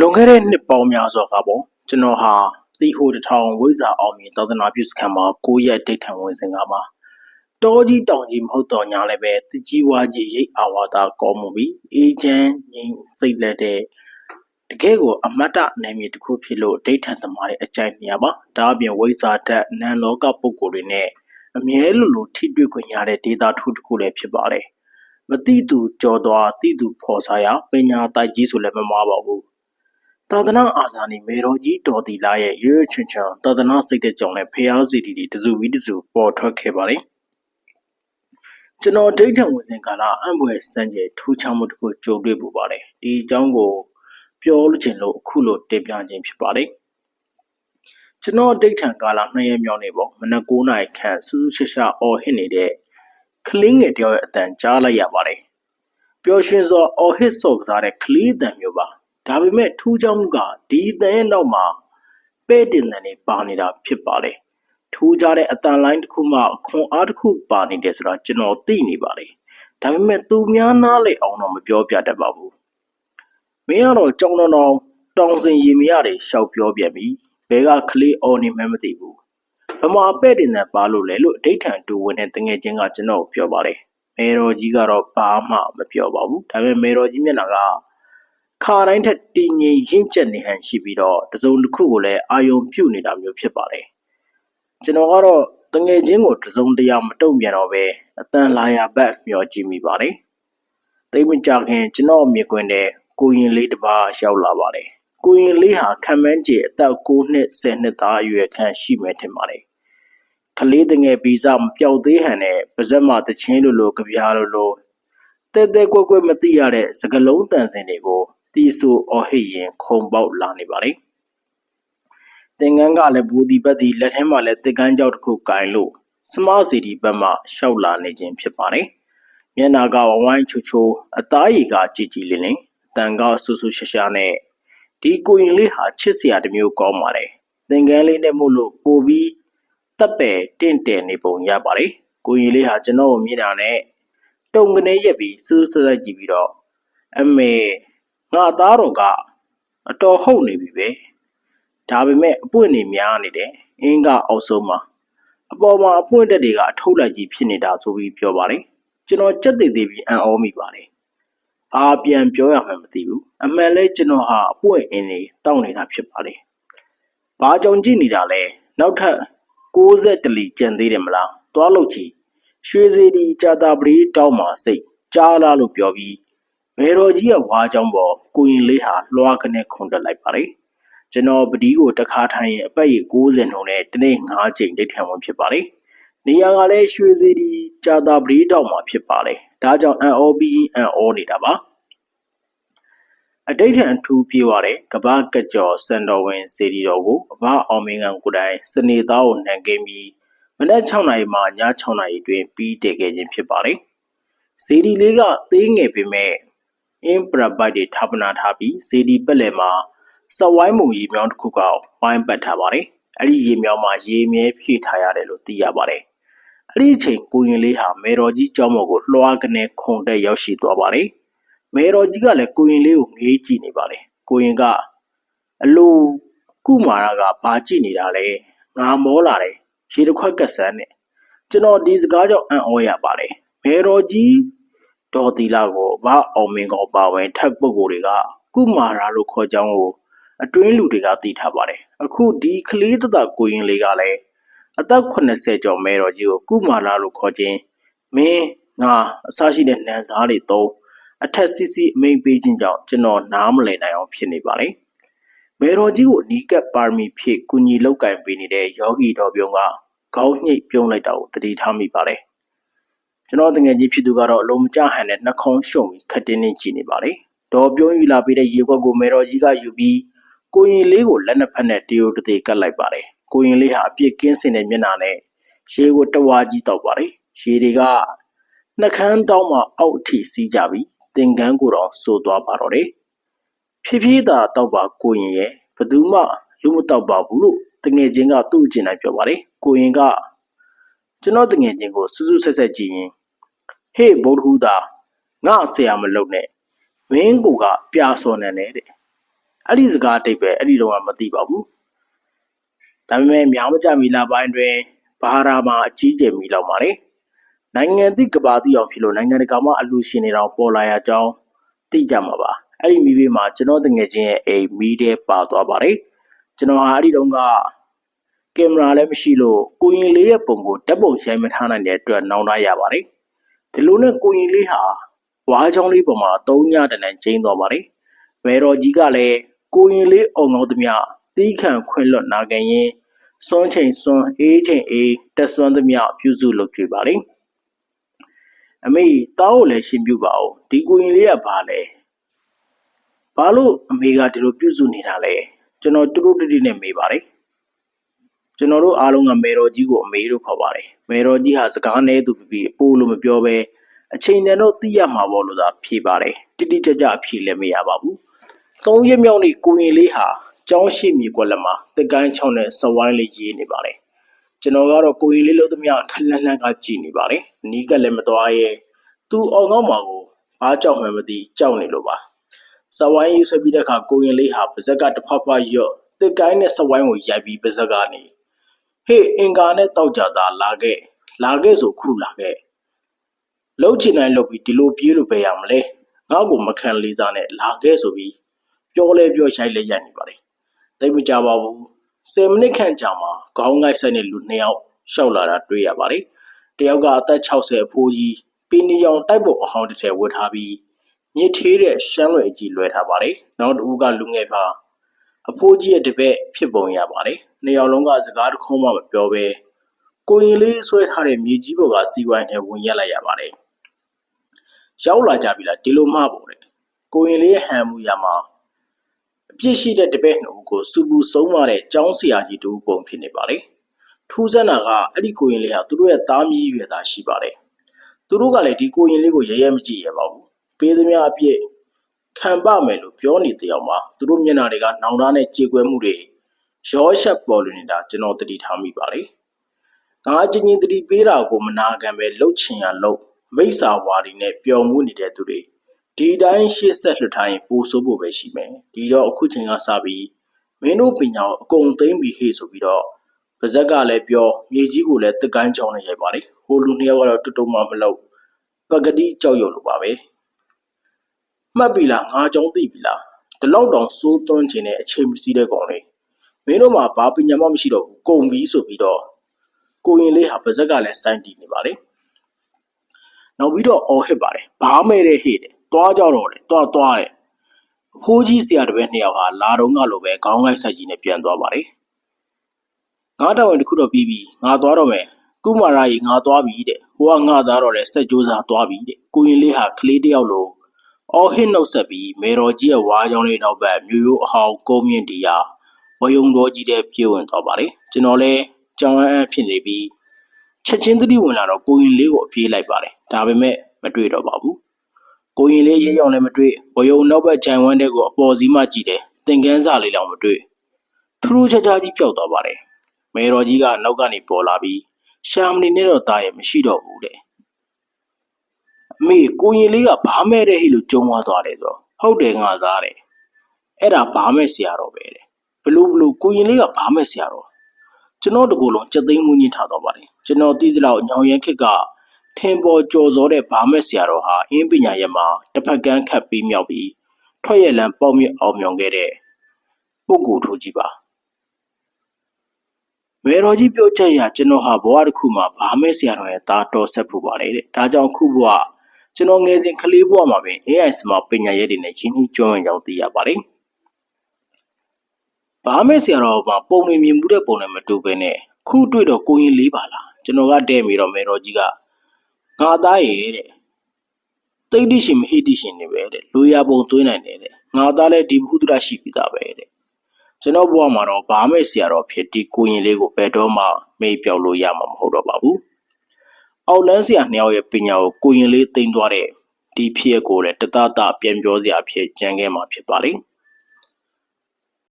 လွန်ခဲ့တဲ့နှစ်ပေါင်းများစွာကပေါ့ကျွန်တော်ဟာတီဟိုတထောင်ဝိဇာအောင်မြေသာသနာပြုစခန်းမှာ9ရက်ဒိဋ္ဌံဝင်စဉ်ကမှာတောကြီးတောင်ကြီးမဟုတ်တော့ညာလည်းပဲတကြီးဝါကြီးရိတ်အာဝါဒကောမှုပြီးအေဂျင့်ငိမ့်စိတ်လက်တဲ့တကယ်ကိုအမတ်တနယ်မြေတစ်ခုဖြစ်လို့ဒိဋ္ဌံသမားရဲ့အကြိုက်နေရပါဒါအပြင်ဝိဇာတက်နန်လောကပုဂ္ဂိုလ်တွေနဲ့အမြဲလိုလိုထိတွေ့ခွင့်ရတဲ့ဒေတာထူးတစ်ခုလည်းဖြစ်ပါတယ်မတိသူကြော်သွားတိသူဖော်စားရပညာတိုက်ကြီးဆိုလည်းမမှားပါဘူး သာသနာအာဇာနည်မေတော်ကြီးတော်တီလာရဲ့ရွရွချွန်ချွန်သာသနာစိတ်တဲ့ကြောင့်လည်းဖျားစီတီတီတစုပြီးတစုပေါ်ထွက်ခဲ့ပါတယ်ကျွန်တော်ဒိဋ္ဌံဝင်စဉ်ကာလအံ့ဘွယ်စံကျဲထူးခြားမှုတစ်ခုကြုံတွေ့ပူပါတယ်ဒီအကြောင်းကိုပြောလို့ခြင်းလို့အခုလိုတင်ပြခြင်းဖြစ်ပါတယ်ကျွန်တော်ဒိဋ္ဌံကာလနှစ်ရက်မြောက်နေပေါ့မနက်9နာရီခန့်စူးစူးရှာရှာအော်ဟစ်နေတဲ့ကလင်းငယ်တယောက်ရဲ့အတန်ကြားလိုက်ရပါတယ်ပျော်ရွှင်စွာအော်ဟစ်ဆော့ကစားတဲ့ကလေးအတန်မျိုးပါ ဒါပေမဲ့ထူးခြားမှုကဒီအတန်ရဲ့နောက်မှာပဲ့တင်တန်တွေပါနေတာဖြစ်ပါတယ်ထူးခြားတဲ့အတန်လိုင်းတစ်ခုမှခွန်အားတစ်ခုပါနေတယ်ဆိုတာကျွန်တော်သိနေပါတယ်ဒါပေမဲ့သူများနားလေအောင်တော့မပြောပြတတ်ပါဘူးမင်းကတော့ကြောင်တော်တော်တောင်စင်ရီမရတွေရှောက်ပြောပြန်ပြီဘဲကကလေးအော်နေမှမသိဘူးဗမာပဲ့တင်တန်ပါလို့လေလို့အဋိဋ္ဌံတူဝင်တဲ့တငယ်ချင်းကကျွန်တော်ပြောပါတယ်မေတော်ကြီးကတော့ဘာမှမပြောပါဘူးဒါပေမဲ့မေတော်ကြီးမျက်နှာက ခါတိုင်းထက်တည်ငြိမ်ရင့်ကျက်နေဟန်ရှိပြီးတော့တစုံတစ်ခုကိုလည်းအာယုံပြုတ်နေတာမျိုးဖြစ်ပါတယ်ကျွန်တော်ကတော့တငယ်ချင်းကိုတစုံတရာမတုံ့ပြန်တော့ပဲအတန်လာရဘက်မျောကြည့်မိပါတယ်တိတ်မကြခင်ကျွန်တော်မြင်ကွင်းတဲ့ကိုရင်လေးတစ်ပါးရောက်လာပါတယ်ကိုရင်လေးဟာခံမန်းကျအသက်9နှစ်10နှစ်သားအရွယ်ခန့်ရှိမယ်ထင်ပါတယ်ကလေးတငယ်ဗီဇမပြောက်သေးဟန်နဲ့ပါဇက်မတချင်းလိုလိုကြပြားလိုလိုတဲတဲကွက်ကွက်မသိရတဲ့စကလုံးတန်စင်တွေကို တီးဆူအော်ဟစ်ရင်ခုံပေါက်လာနေပါလေသင်္ကန်းကလည်းဘူဒီပတ်ဒီလက်ထဲမှာလည်းသင်္ကန်းကြောက်တစ်ခုကင်လို့စမစီဒီဘက်မှရှောက်လာနေခြင်းဖြစ်ပါတယ်မျက်နာကဝဝိုင်းချူချူအသားရည်ကကြည်ကြည်လင်းလင်းအတန်ကဆူဆူရှာရှာနဲ့ဒီကိုရင်လေးဟာချစ်စရာတစ်မျိုးကောင်းပါတယ်သင်္ကန်းလေးနဲ့မို့လို့ပိုပြီးတပ်ပယ်တင့်တယ်နေပုံရပါတယ်ကိုရင်လေးဟာကျွန်တော်ကိုမြင်တာနဲ့တုံကနေရက်ပြီးစူးစူးဆက်ကြည့်ပြီးတော့အမေ ငါသားတော်ကအတော်ဟုတ်နေပြီပဲဒါပေမဲ့အပွင့်နေများနေတယ်အင်းကအောက်ဆုံးမှာအပေါ်မှာအပွင့်တက်တွေကအထုတ်လိုက်ကြီးဖြစ်နေတာဆိုပြီးပြောပါတယ်ကျွန်တော်ကြက်သေးသေးပြီးအံ့ဩမိပါတယ်ဘာပြန်ပြောရမှန်းမသိဘူးအမှန်လဲကျွန်တော်ဟာအပွင့်အင်းတွေတောက်နေတာဖြစ်ပါလေဘာကြောင့်ကြည့်နေတာလဲနောက်ထပ်60တလီကျန်သေးတယ်မလားသွားလို့ချီရွှေစီဒီကြာတာပရိတောင်းမှာစိတ်ကြားလားလို့ပြောပြီး မေတော်ကြီးရဲ့ဝါကြောင့်ပေါ်ကိုရင်လေးဟာလွှားကနေခုန်တက်လိုက်ပါလေကျွန်တော်ပဒီကိုတခါထိုင်ရင်အပတ်ရီ60နှုန်းနဲ့တနေ့9ချိန်ဒိတ်ထံဝင်ဖြစ်ပါလေနေရာကလည်းရွှေစီဒီကြာတာပရိတောင်းမှာဖြစ်ပါလေဒါကြောင့်အန်အောပြီးအန်အောနေတာပါအတိတ်ထံထူးပြေးသွားတဲ့ကဘာကကြော်စံတော်ဝင်စေတီတော်ကိုအဘအောင်မင်းကကိုတိုင်စနေသားကိုနှံကင်းပြီးမနက်6နာရီမှည6နာရီတွင်ပြီးတည်ခဲ့ခြင်းဖြစ်ပါတယ်။စေတီလေးကသေးငယ်ပေမဲ့ အင်းပရပိုက်တွေထာပနာထားပြီးစေတီပက်လယ်မှာစဝိုင်းမုံရေမြောင်းတစ်ခုကဝိုင်းပတ်ထားပါတယ်။အဲ့ဒီရေမြောင်းမှာရေမြဲဖြည့်ထားရတယ်လို့သိရပါတယ်။အဲ့ဒီအချိန်ကိုရင်လေးဟာမေတော်ကြီးကျောင်းမော်ကိုလွှားကနေခုန်တက်ရောက်ရှိသွားပါတယ်။မေတော်ကြီးကလည်းကိုရင်လေးကိုငေးကြည့်နေပါတယ်။ကိုရင်ကအလိုကုမာရကဘာကြည့်နေတာလဲ။ငါမောလာတယ်။ရေတစ်ခွက်ကဆန်းနဲ့ကျွန်တော်ဒီစကားကြောင့်အံ့ဩရပါတယ်။မေတော်ကြီး ဒေါ်တီလာကိုဘာအောင်မင်းကောပါဝင်ထပ်ပုဂ္ဂိုလ်တွေကကုမာရာလို့ခေါ်ကြောင်းကိုအတွင်းလူတွေကသိထားပါတယ်အခုဒီကလေးတတကိုရင်လေးကလည်းအသက်80ကျော်မဲတော်ကြီးကိုကုမာလာလို့ခေါ်ခြင်းမင်းငါအစရှိတဲ့နန်စားတွေသုံးအထက်စီစီအမိန်ပေးခြင်းကြောင့်ကျွန်တော်နားမလည်နိုင်အောင်ဖြစ်နေပါလေမေတော်ကြီးကိုနီးကပ်ပါရမီဖြစ်ကုညီလောက်ကင်ပေးနေတဲ့ယောဂီတော်ပြုံးကခေါင်းညှိပ်ပြုံးလိုက်တာကိုတတိထားမိပါတယ် ကျွန်တော်တငယ်ချင်းဖြစ်သူကတော့အလုံးမကျဟန်နဲ့နှာခေါင်းရှုံပြီးခက်တင်းတင်းကြည့်နေပါလေဒေါ်ပြုံးယူလာပေးတဲ့ရေခွက်ကိုမေတော်ကြီးကယူပြီးကိုရင်လေးကိုလက်နှစ်ဖက်နဲ့တရိုတသေးကတ်လိုက်ပါတယ်ကိုရင်လေးဟာအပြစ်ကင်းစင်တဲ့မျက်နှာနဲ့ရေကိုတဝါကြီးတောက်ပါတယ်ရေတွေကနှကန်းတောင်းမှအောက်အထိစီးကြပြီးသင်္ကန်းကိုတော့စိုးသွားပါတော့တယ်ဖြည်းဖြည်းသာတောက်ပါကိုရင်ရဲ့ဘသူမှလူမတောက်ပါဘူးလို့တငယ်ချင်းကသူ့အကျင်တိုင်းပြောပါတယ်ကိုရင်က ကျွန်တော်တငယ်ချင်းကိုစူးစူးဆက်ဆက်ကြည့်ရင်ဟေ့ဗုဒ္ဓဟူသာငါဆရာမလုပ်နဲ့မင်းကူကပြာစော်နေတယ်တဲ့အဲ့ဒီစကားအတိတ်ပဲအဲ့ဒီတော့ကမသိပါဘူးဒါပေမဲ့မြောင်မကြမီလာပိုင်းတွင်ဘာဟာမှာအကြီးကျယ်မီလောက်ပါလေနိုင်ငံသည့်ကဘာတိအောင်ဖြစ်လို့နိုင်ငံတကာမှာအလူရှင်တွေတော့ပေါ်လာရကြောင်းသိကြမှာပါအဲ့ဒီမိဘေးမှာကျွန်တော်တငယ်ချင်းရဲ့အိမ်မီးတဲ့ပါသွားပါတယ်ကျွန်တော်ဟာအဲ့ဒီတုန်းက ကင်မရာလည်းမရှိလို့ကိုရင်လေးရဲ့ပုံကိုဓာတ်ပုံရိုက်မထားနိုင်တဲ့အတွက်နောင်တရပါတယ်ဒီလိုနဲ့ကိုရင်လေးဟာဝါးချောင်းလေးပေါ်မှာသုံးညတနန်ကျင်းသွားပါတယ်ဝယ်တော်ကြီးကလည်းကိုရင်လေးအုံအောင်သမျှတီးခံခွင့်လွတ်နာခံရင်စွန်းချိန်စွန်းအေးချိန်အေးတက်စွန်းသမျှပြုစုလုပ်ကြွေပါလေအမေတောင်းကိုလည်းရှင်းပြပါဦးဒီကိုရင်လေးကဘာလဲဘာလို့အမေကဒီလိုပြုစုနေတာလဲကျွန်တော်တူတူတိတိနဲ့မေးပါတယ် ကျွန်တော်တို့အားလုံးကမေတော်ကြီးကိုအမေလို့ခေါ်ပါတယ်မေတော်ကြီးဟာစကားနဲ့သူပြပြအပိုးလို့မပြောဘဲအချိန်တန်တော့သိရမှာပေါ့လို့သာဖြေပါတယ်တိတိကျကျအဖြေလည်းမရပါဘူးသုံးရက်မြောက်နေ့ကိုရင်လေးဟာကျောင်းရှိမြေကွက်လက်မှာတက်ကိုင်းချောင်းနဲ့စဝိုင်းလေးရေးနေပါတယ်ကျွန်တော်ကတော့ကိုရင်လေးလို့သမျှခလန်းလန်းကကြည်နေပါတယ်နီးကလည်းမသွားရဲသူအောင်ကောင်းမှာကိုအားကြောက်မှမသိကြောက်နေလို့ပါစဝိုင်းရေးဆွဲပြီးတဲ့အခါကိုရင်လေးဟာပါဇက်ကတဖဖရော့တက်ကိုင်းနဲ့စဝိုင်းကိုရိုက်ပြီးပါဇက်ကနေ ဟေးအင်ကာနဲ့တောက်ကြတာလာခဲ့လာခဲ့ဆိုခုလာခဲ့လှုပ်ချင်တိုင်းလှုပ်ပြီးဒီလိုပြေးလို့ပဲရမလဲငါ့ကိုမခံလေးစားနဲ့လာခဲ့ဆိုပြီးပြောလဲပြောရိုက်လဲရိုက်နေပါလေတိတ်မကြပါဘူး10မိနစ်ခန့်ကြာမှာခေါင်းငိုက်ဆိုင်တဲ့လူနှစ်ယောက်ရှောက်လာတာတွေ့ရပါတယ်တယောက်ကအသက်60အဖိုးကြီးပင်းနီယောင်တိုက်ပေါ်အဟောင်းတစ်ထည်ဝတ်ထားပြီးမြစ်သေးတဲ့ရှမ်းလွယ်ကြီးလွဲထားပါတယ်နောက်တစ်ဦးကလူငယ်ပါ အဖိုးကြီးရဲ့တပည့်ဖြစ်ပုံရပါတယ်နှစ်ယောက်လုံးကစကားတစ်ခုမှမပြောဘဲကိုရင်လေးဆွဲထားတဲ့မြေကြီးပေါ်ကစီဝိုင်းနဲ့ဝင်ရက်လိုက်ရပါတယ်ရောက်လာကြပြီလားဒီလိုမှပေါ့တဲ့ကိုရင်လေးရဲ့ဟန်မူရမှာအပြစ်ရှိတဲ့တပည့်နှုတ်ကိုစူပူဆုံးမတဲ့ကျောင်းဆရာကြီးတူပုံဖြစ်နေပါလေထူးဆန်းတာကအဲ့ဒီကိုရင်လေးဟာသူတို့ရဲ့သားမီးရွယ်သားရှိပါတယ်သူတို့ကလည်းဒီကိုရင်လေးကိုရဲရဲမကြည့်ရပါဘူးပေးသမျှအပြစ် ခံပမယ်လို့ပြောနေတဲ့အောင်ပါသူတို့မျက်နှာတွေကနောင်တနဲ့ကြေကွဲမှုတွေရောရှက်ပေါ်လွင်နေတာကျွန်တော်တတိထားမိပါလေငါချင်းချင်းတတိပေးတာကိုမနာခံပဲလှုပ်ချင်ရလှုပ်မိစ္ဆာဝါဒီနဲ့ပျော်မှုနေတဲ့သူတွေဒီတိုင်းရှေ့ဆက်လွှတ်ထားရင်ပိုဆိုးဖို့ပဲရှိမယ်ဒီတော့အခုချိန်ကစပြီးမင်းတို့ပညာကိုအကုန်သိမ့်ပြီးဟေ့ဆိုပြီးတော့ပါဇက်ကလည်းပြောမြေကြီးကိုလည်းတက်ကိုင်းချောင်းနဲ့ရိုက်ပါလေဟိုလူနှစ်ယောက်ကတော့တူတူမှမလုပ်ပကတိကြောက်ရွံ့လို့ပါပဲ မှတ်ပြီလားငါကြောင်းသိပြီလားဒီလောက်တောင်စိုးသွန်းခြင်းနဲ့အချိန်မစည်းတဲ့ကောင်လေးမင်းတို့မှာဘာပညာမှမရှိတော့ဘူးကုန်ပြီဆိုပြီးတော့ကိုရင်လေးဟာပါဇက်ကလည်းစိုင်းတည်နေပါလေနောက်ပြီးတော့အော်ဟစ်ပါတယ်ဘာမဲတဲ့ဟေ့တယ်သွားကြတော့တယ်သွားသွားတယ်အဖိုးကြီးဆရာတပည့်နှစ်ယောက်ဟာလာတော့ငါလိုပဲခေါင်းကိုက်ဆက်ကြီးနဲ့ပြန်သွားပါတယ်ငါတော်ဝင်တစ်ခုတော့ပြီးပြီငါသွားတော့မယ်ကုမာရကြီးငါသွားပြီတဲ့ဟိုကငါသားတော့တယ်စက်ကြိုးစားသွားပြီတဲ့ကိုရင်လေးဟာကလေးတယောက်လို အော်ဟစ်နှုတ်ဆက်ပြီးမေတော်ကြီးရဲ့ဝါးကြောင်းလေးနောက်ဘက် မြို့ရိုးအဟောင်း ကုန်းမြင့်တီယာဝယုံတော်ကြီးတဲ့ပြေးဝင်သွားပါတယ် ကျွန်တော်လည်း ကြောင်အန်းဖြစ်နေပြီး ချက်ချင်းသတိဝင်လာတော့ ကိုရင်လေးကို အပြေးလိုက်ပါတယ် ဒါပေမဲ့ မတွေ့တော့ပါဘူး ကိုရင်လေးရဲရောင်လည်းမတွေ့ဝယုံနောက်ဘက်ဂျန်ဝမ်းတဲ့ကို အပေါ်စီးမှကြည့်တယ် သင်ကန်းစာလေးလောင်မတွေ့ ထူးထူးခြားခြားကြီး ပျောက်သွားပါတယ်မေတော်ကြီးက နောက်ကနေပေါ်လာပြီး ရှာမနေနဲ့တော့တာရဲ့ မရှိတော့ဘူးတဲ့ အမေကိုရင်လေးကဘာမဲ့တဲ့ဟိလို့ကြုံသွားသွားတယ်ဆိုတော့ဟုတ်တယ်ငါသားတယ်အဲ့ဒါဘာမဲ့ဆရာတော်ပဲတဲ့ဘလို့ဘလို့ကိုရင်လေးကဘာမဲ့ဆရာတော်ကျွန်တော်တကူလုံးစက်သိမ်းမှုညှိထားတော့ပါတယ်ကျွန်တော်သိသလောက်ညောင်ရဲခစ်ကထင်ပေါ်ကြော်စောတဲ့ဘာမဲ့ဆရာတော်ဟာအင်းပညာရက်မှာတစ်ဖက်ကန်းခတ်ပြီးမြောက်ပြီးထွက်ရလန်ပေါက်မြင့်အောင်မြောင်ခဲ့တဲ့ပုဂ္ဂိုလ်ထိုးကြီးပါမေတော်ကြီးပြောချက်အရကျွန်တော်ဟာဘဝတစ်ခုမှာဘာမဲ့ဆရာတော်ရဲ့တာတော်ဆက်ဖို့ပါလေတဲ့ဒါကြောင့်ခုဘဝ ကျွန်တော်ငယ်စဉ်ကလေးဘဝမှာပင် AI စမပညာရက်တွေနဲ့ရင်းနှီးကျွမ်းဝင်ကြောင်းသိရပါတယ်ဘာမဲ့ဆရာတော်ကပုံနေမြင်မှုတဲ့ပုံနဲ့မတူဘဲနဲ့ခုတွေ့တော့ကိုရင်လေးပါလားကျွန်တော်ကတဲ့မိတော့မေတော်ကြီးကငါသားရဲ့တဲ့တိတ်တိရှင်မဟိတိရှင်နေပဲတဲ့လူရပုံသွင်းနိုင်တယ်တဲ့ငါသားလည်းဒီဘုဒ္ဓရှိပြီသားပဲတဲ့ကျွန်တော်ဘဝမှာတော့ဘာမဲ့ဆရာတော်ဖြစ်ဒီကိုရင်လေးကိုဘယ်တော့မှမေ့ပြောက်လို့ရမှာမဟုတ်တော့ပါဘူး အောက်လန်းဆရာနှစ်ယောက်ရဲ့ပညာကိုကိုရင်လေးသိမ်းသွားတဲ့ဒီဖြစ်ကိုလည်းတတတပြန်ပြောစရာဖြစ်ကြံခဲ့မှာဖြစ်ပါလိမ့်